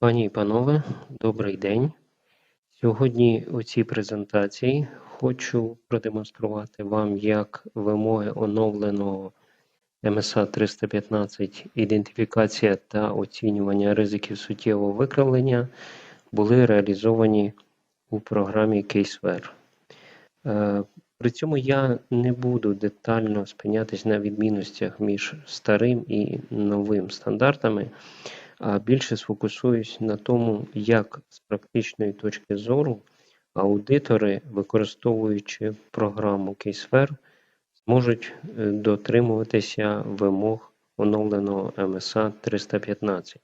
Пані і панове, добрий день. Сьогодні у цій презентації хочу продемонструвати вам, як вимоги оновленого MSA 315 ідентифікація та оцінювання ризиків суттєвого викривлення були реалізовані у програмі CaseWare. Е, При цьому я не буду детально спинятись на відмінностях між старим і новим стандартами, а більше сфокусуюсь на тому, як з практичної точки зору аудитори, використовуючи програму CaseWare, зможуть е, дотримуватися вимог оновленого MSA 315.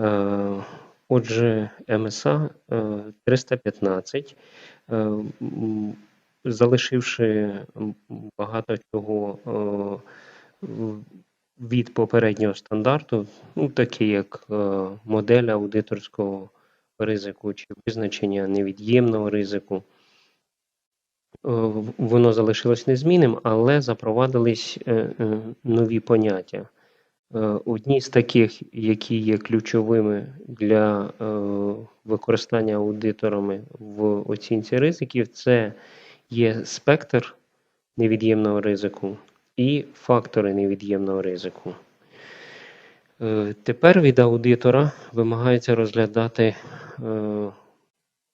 Е, Отже, MSA е, 315, е, залишивши багато чого від попереднього стандарту, ну, такі як е, модель аудиторського ризику чи визначення невід'ємного ризику, е, воно залишилось незмінним, але запровадились е, е, нові поняття. Одні з таких, які є ключовими для використання аудиторами в оцінці ризиків, це є спектр невід'ємного ризику і фактори невід'ємного ризику. Е, Тепер від аудитора вимагається розглядати е,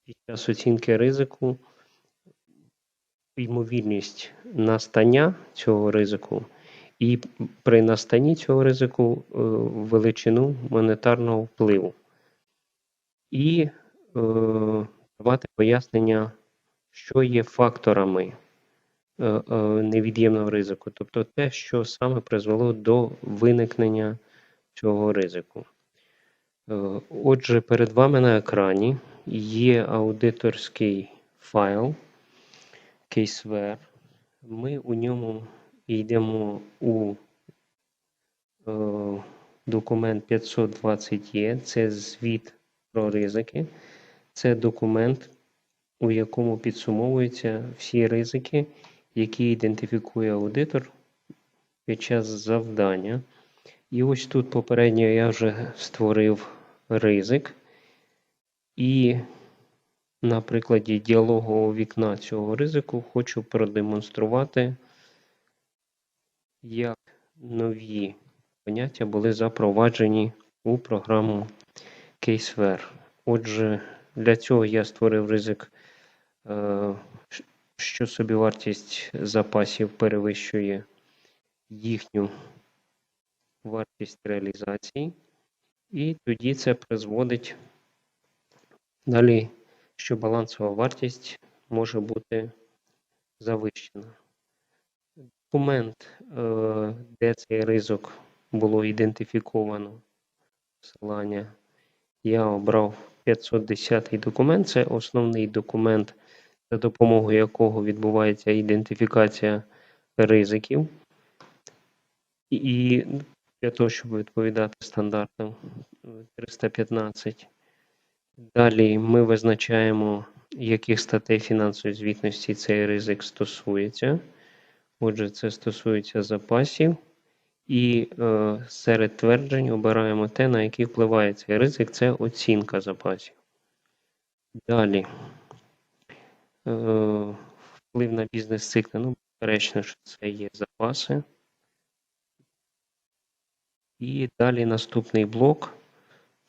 під час оцінки ризику ймовірність настання цього ризику і при настанні цього ризику е, величину монетарного впливу. І давати пояснення, що є факторами невід'ємного ризику, тобто те, що саме призвело до виникнення цього ризику. Е, Отже, перед вами на екрані є аудиторський файл CaseWare. Ми у ньому йдемо у е, документ 520E, це звіт про ризики. Це документ, у якому підсумовуються всі ризики, які ідентифікує аудитор під час завдання. І ось тут попередньо я вже створив ризик. І на прикладі діалогового вікна цього ризику хочу продемонструвати, як нові поняття були запроваджені у програму CaseWare. Отже, для цього я створив ризик, е, що собівартість запасів перевищує їхню вартість реалізації, і тоді це призводить далі, що балансова вартість може бути завищена. Документ, е, де цей ризик було ідентифіковано, посилання, я обрав 510 документ. Це основний документ, за допомогою якого відбувається ідентифікація ризиків. І для того, щоб відповідати стандартам е, 315. Далі ми визначаємо, яких статей фінансової звітності цей ризик стосується. Отже, це стосується запасів. І е, серед тверджень обираємо те, на які впливає цей ризик, це оцінка запасів. Далі. Е, вплив на бізнес-цикли. Ну, безперечно, що це є запаси. І далі наступний блок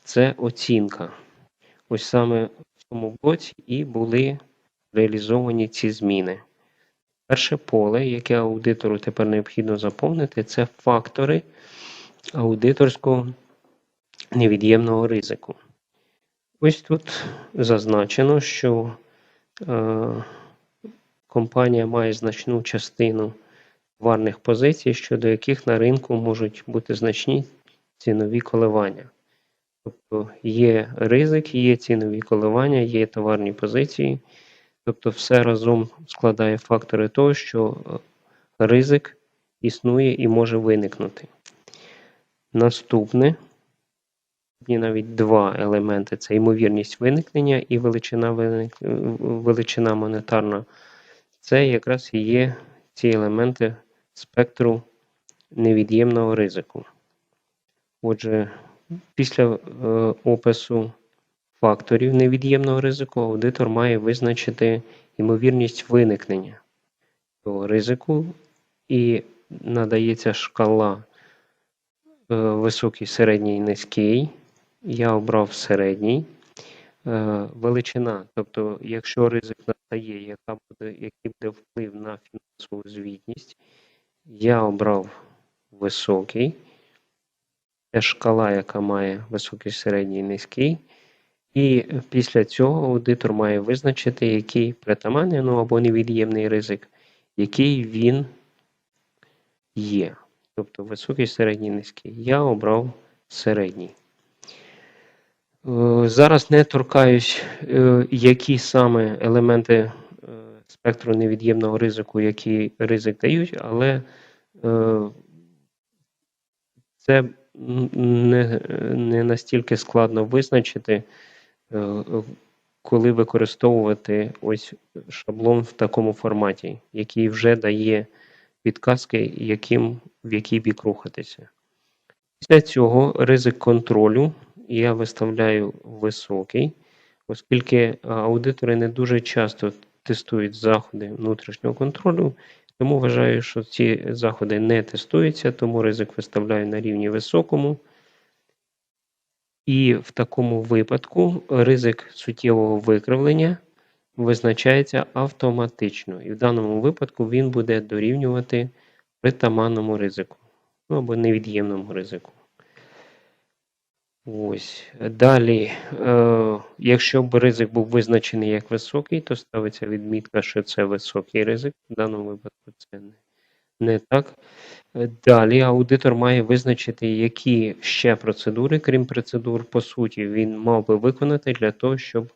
це оцінка. Ось саме в цьому блоці і були реалізовані ці зміни. Перше поле, яке аудитору тепер необхідно заповнити, це фактори аудиторського невід'ємного ризику. Ось тут зазначено, що компанія має значну частину товарних позицій, щодо яких на ринку можуть бути значні цінові коливання. Тобто є ризик, є цінові коливання, є товарні позиції. Тобто все разом складає фактори того, що е, ризик існує і може виникнути. Наступне, навіть два елементи: це ймовірність виникнення і величина, виник... величина монетарна. Це якраз і є ці елементи спектру невід'ємного ризику. Отже, після е, опису факторів невід'ємного ризику аудитор має визначити ймовірність виникнення цього ризику і надається шкала е, високий, середній, низький. Я обрав середній. Е, Величина, тобто, якщо ризик настає, яка буде, який буде вплив на фінансову звітність, я обрав високий. Це шкала, яка має високий, середній, низький. І після цього аудитор має визначити, який притаманний ну, або невід'ємний ризик, який він є. Тобто високий, середній, низький. Я обрав середній. Е, Зараз не торкаюсь, е, які саме елементи е, спектру невід'ємного ризику, який ризик дають, але це не, не настільки складно визначити, коли використовувати ось шаблон в такому форматі, який вже дає підказки, яким, в який бік рухатися. Після цього ризик контролю я виставляю високий, оскільки аудитори не дуже часто тестують заходи внутрішнього контролю, тому вважаю, що ці заходи не тестуються, тому ризик виставляю на рівні високому. І в такому випадку ризик суттєвого викривлення визначається автоматично. І в даному випадку він буде дорівнювати притаманному ризику, ну або невід'ємному ризику. Ось. Далі, е, якщо б ризик був визначений як високий, то ставиться відмітка, що це високий ризик. В даному випадку це не, не так. Далі аудитор має визначити, які ще процедури, крім процедур, по суті, він мав би виконати для того, щоб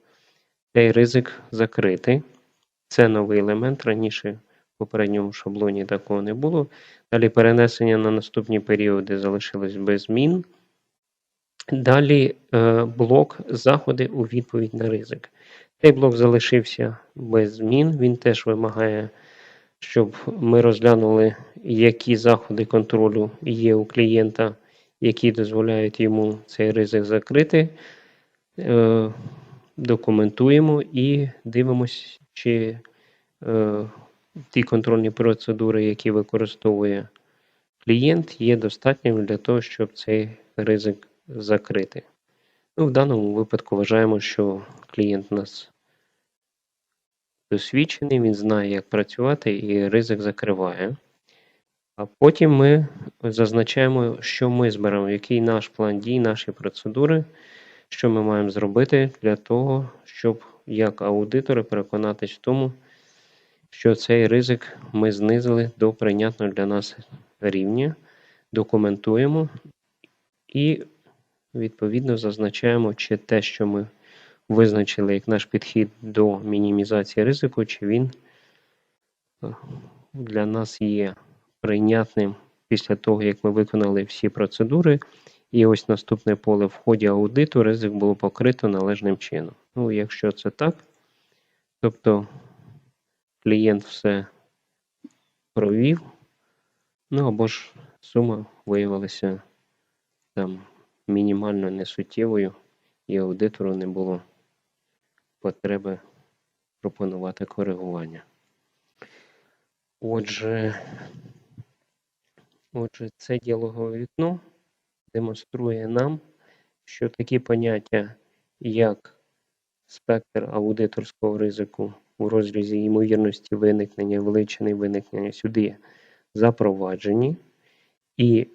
цей ризик закрити. Це новий елемент. Раніше в попередньому шаблоні такого не було. Далі перенесення на наступні періоди залишилось без змін. Далі е, блок заходи у відповідь на ризик. Цей блок залишився без змін. Він теж вимагає, щоб ми розглянули, які заходи контролю є у клієнта, які дозволяють йому цей ризик закрити. Е, документуємо і дивимося, чи е, ті контрольні процедури, які використовує клієнт, є достатніми для того, щоб цей ризик закрити. Ну, в даному випадку вважаємо, що клієнт у нас досвідчений, він знає, як працювати, і ризик закриває. А потім ми зазначаємо, що ми зберемо, який наш план дій, наші процедури, що ми маємо зробити для того, щоб як аудитори переконатись в тому, що цей ризик ми знизили до прийнятного для нас рівня, документуємо і відповідно зазначаємо, чи те, що ми визначили як наш підхід до мінімізації ризику, чи він е, для нас є прийнятним після того, як ми виконали всі процедури. І ось наступне поле в ході аудиту ризик було покрито належним чином. Ну, якщо це так, тобто клієнт все провів, ну або ж сума виявилася там мінімально несуттєвою, і аудитору не було потреби пропонувати коригування. Отже, отже, це діалогове вікно демонструє нам, що такі поняття, як спектр аудиторського ризику у розрізі ймовірності виникнення, величини виникнення сюди запроваджені, і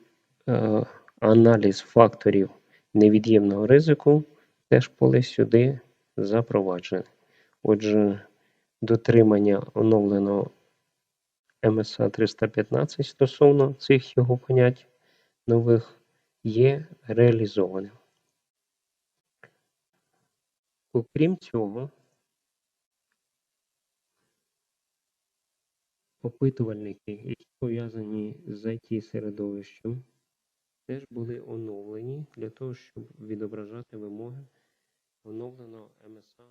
е, аналіз факторів невід'ємного ризику теж поле сюди запроваджене. Отже, дотримання оновленого МСА 315 стосовно цих його понять нових є реалізованим. Окрім цього, опитувальники, які пов'язані з IT-середовищем, теж були оновлені для того, щоб відображати вимоги оновленого МСА